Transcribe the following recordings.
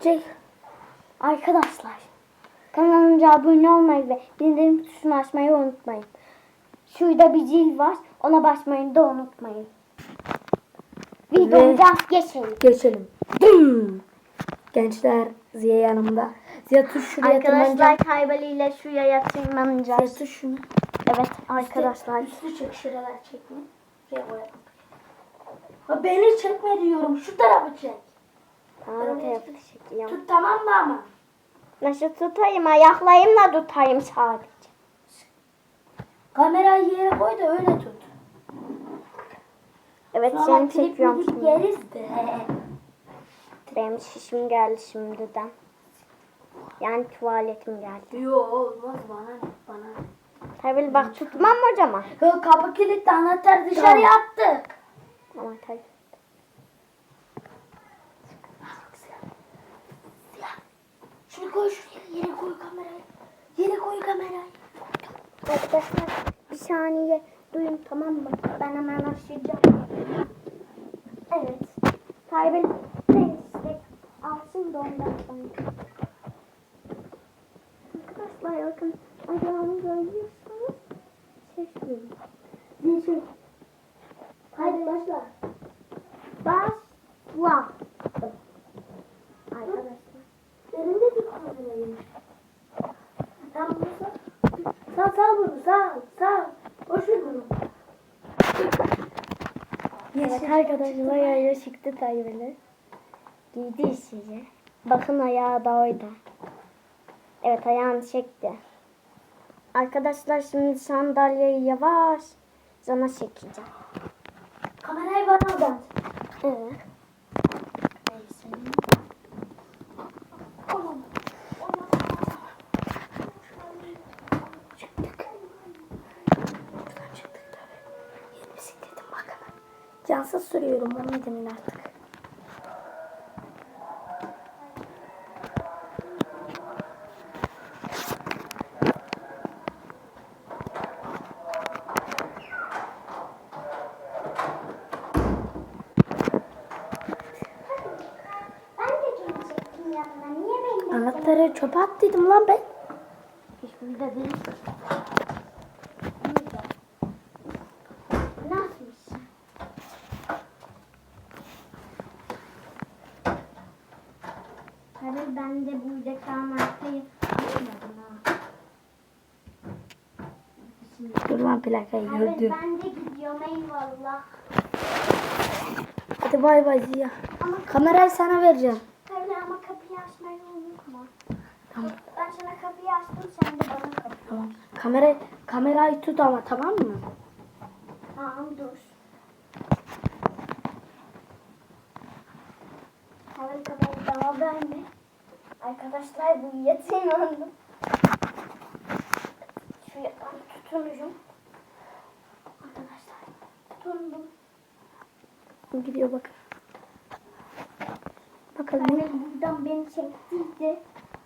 Çek. Arkadaşlar. Kanalımıza abone olmayı ve bildirim tuşunu açmayı unutmayın. Şurada bir zil var. Ona basmayı da unutmayın. Videomuza geçelim. Geçelim. Düm. Gençler Ziya yanımda. Ziya tut şuraya Arkadaşlar tırmanacağım. Kaybeli ile şuraya Ziya tırmanacağız. tut şunu. Evet arkadaşlar. Üstü çek şuralar çekme. Şuraya koyalım. Beni çekme diyorum. Şu tarafı çek. Çekiyorum. Tut tamam mı ama? Nasıl tutayım? Ayaklarımla tutayım sadece. Kamerayı yere koy da öyle tut. Evet Sonra seni klip çekiyorum şimdi. yeriz de. Benim şişim geldi şimdiden. Yani tuvaletim geldi. Yo olmaz bana ne bana ne. Tabii bak tutmam mı hocama? Yo, kapı kilitli anahtar dışarıya attık. Ama tabii. Şunu koy şuraya yere koy kamerayı. Yere koy kamerayı. Arkadaşlar bir saniye duyun tamam mı? Ben hemen açacağım. Evet. Kaybel işte alsın da ondan. Arkadaşlar bakın ayağımı görüyorsunuz. Ses duyun. Dinçin. Haydi başla. Başla. Arkadaşlar. Elinde kamerayı. Tamam bunu sağ. Sağ sağ bunu bunu. Evet arkadaşlar ayağı çıktı Tayyip'e. Giydi size. Bakın ayağı da orada. Evet ayağını çekti. Arkadaşlar şimdi sandalyeyi yavaş sana çekeceğim. Kamerayı bana uzat. Evet. Tamam. Çıktık. Buradan çıktık tabii. Yeni bisikletim bak hemen. Cansız sürüyorum onu demin artık. De Anahtarı çöpe attıydım lan ben. Hiçbirinde değil. Tabii ben de buradaki anahtarı almadım ha. Dur lan plakayı gördüm. ben de gidiyorum eyvallah. Hadi bay bay Ziya. Ama Kamerayı sana vereceğim. tabii ama kapıyı açmayı unutma. Tamam. Ben sana kapıyı açtım sen de bana kapıyı. Tamam. Kamera, kamerayı tut ama tamam mı? Tamam dur. Hemen kapıyı daha ben mi? Arkadaşlar bu yatırmandım. Şuraya tutunurum. Arkadaşlar tutundum. Gidiyor bak. Bakalım. Annem buradan beni çektiydi.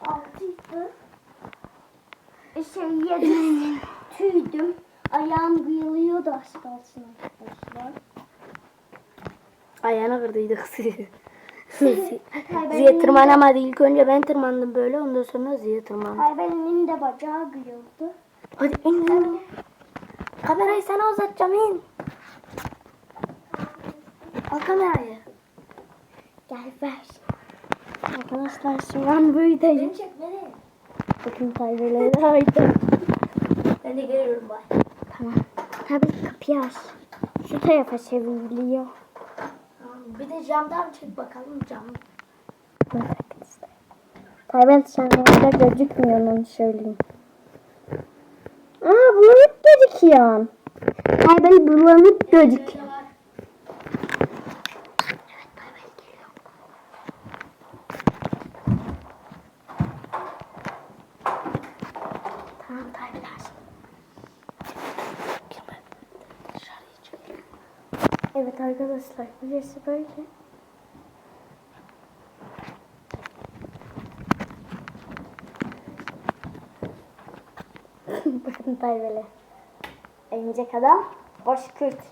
Altıydı. Şey yedim. Tüydüm. Ayağım kıyılıyordu az kalsın arkadaşlar. Ayağına kırdıydık sizi. Ziya tırmanamadı. İlk önce ben tırmandım böyle. Ondan sonra Ziya tırmandı. Kaybelinin de bacağı kıyıldı. Hadi in in. Kamerayı sana uzatacağım in. Al kamerayı. Gel ver. Arkadaşlar şu an buradayım. Bakın kaybelere haydi. Ben de geliyorum bay. Tamam. Tabii kapıyı aç. Şu tarafa çevriliyor. Bir de camdan çek bakalım cam. Bak arkadaşlar. Kaybel sen orada gözükmüyor onu söyleyeyim. Aa bulanık gözüküyor. Kaybel bulanık gözüküyor. Evet arkadaşlar burası böyle. Bakın böyle. Örümcek adam. Boş kürt.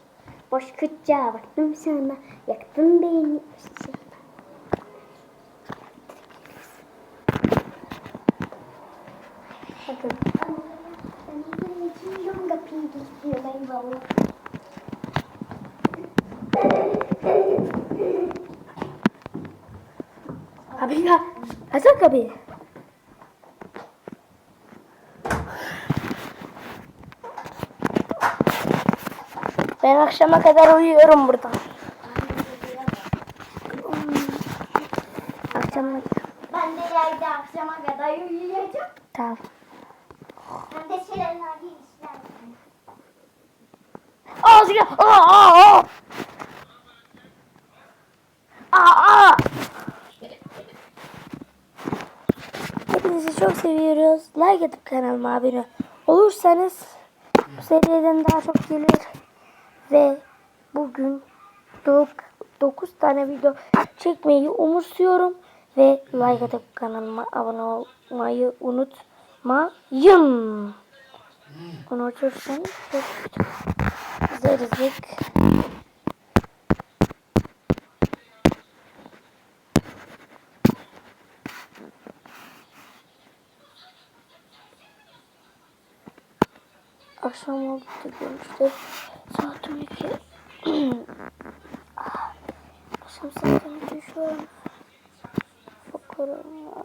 Boş kürtçe baktım sana. Yaktın beni. İşte. Bakın. Ben de içim longa pigi istiyor ben bavul. Abi ya. Kapıyı. Ben akşama kadar uyuyorum burada. Akşama Ben de yayda akşama kadar uyuyacağım. tamam. Hem de şeyler işler. Aa silah. Aa aa aa. Aa aa. Hepinizi çok seviyoruz. Like atıp kanalıma abone olursanız bu seriden daha çok gelir. Ve bugün 9 tane video çekmeyi umursuyorum. Ve like atıp kanalıma abone olmayı unutmayın. Unutursanız çok kötü. Zırzik. akşam oldu görmüştü. Saatim iki. Ah, akşam saatim iki şu an. Çok karanlık.